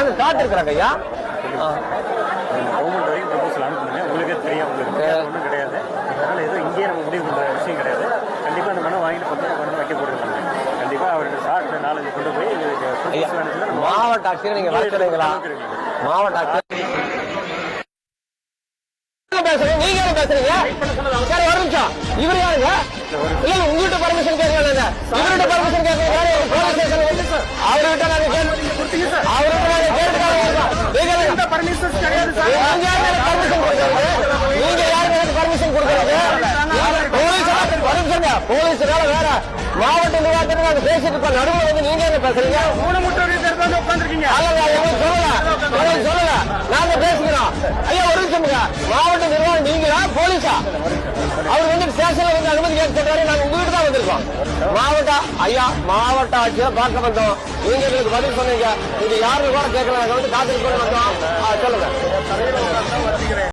நாங்க காத்திருக்கிறோங்க ஐயா ஆ. கவர்மெண்ட் வரைக்கும் ப்ரொபோசல் அனுப்புனீங்க உங்களுக்கே தெரியும் உங்களுக்கு ஒன்றும் கிடையாது அதனால் எதுவும் இங்கேயே நம்ம முடிவு பண்ணுற விஷயம் கிடையாது கண்டிப்பாக அந்த மனம் வாங்கிட்டு கொண்டு கொண்டு வைக்க போடுறாங்க கண்டிப்பாக அவருக்கு சார் நாலேஜ் கொண்டு போய் மாவட்ட ஆட்சியர் நீங்க வளர்க்குறீங்களா மாவட்ட ஆட்சியர் பேசுறீங்க நீங்க என்ன பேசுறீங்க சரி ஒரு நிமிஷம் இவரு யாருங்க இல்ல இல்ல உங்ககிட்ட பர்மிஷன் கேட்கல இவர்கிட்ட பர்மிஷன் கேட்கல அவர்கிட்ட நாங்க கேட்டு போலீஸ்னால வேற மாவட்ட நிர்வாகத்தில் நாங்க பேசிட்டு இருக்கோம் நடுவில் வந்து நீங்க என்ன பேசுறீங்க? ஊனமுற்றோர் வந்து உட்காந்துருக்கீங்க அல்லங்க சொல்லல சொல்லல. நாங்க பேசிக்கிறோம். ஐயா ஒரு நிமிஷம் மாவட்ட நிர்வாகம் நீங்களா போலீஸா? அவர் வந்து ஸ்டேஷன்ல வந்து அனுமதி கேட்க நாங்க உங்ககிட்ட தான் வந்திருக்கோம். மாவட்ட ஐயா மாவட்ட ஆட்சியர் பார்க்க வந்தோம். நீங்க எங்களுக்கு பதில் சொன்னீங்க. இது யாருன்னு கூட கேட்கல. நாங்க வந்து காத்திருக்கோம் வந்தோம் சொல்லுங்க.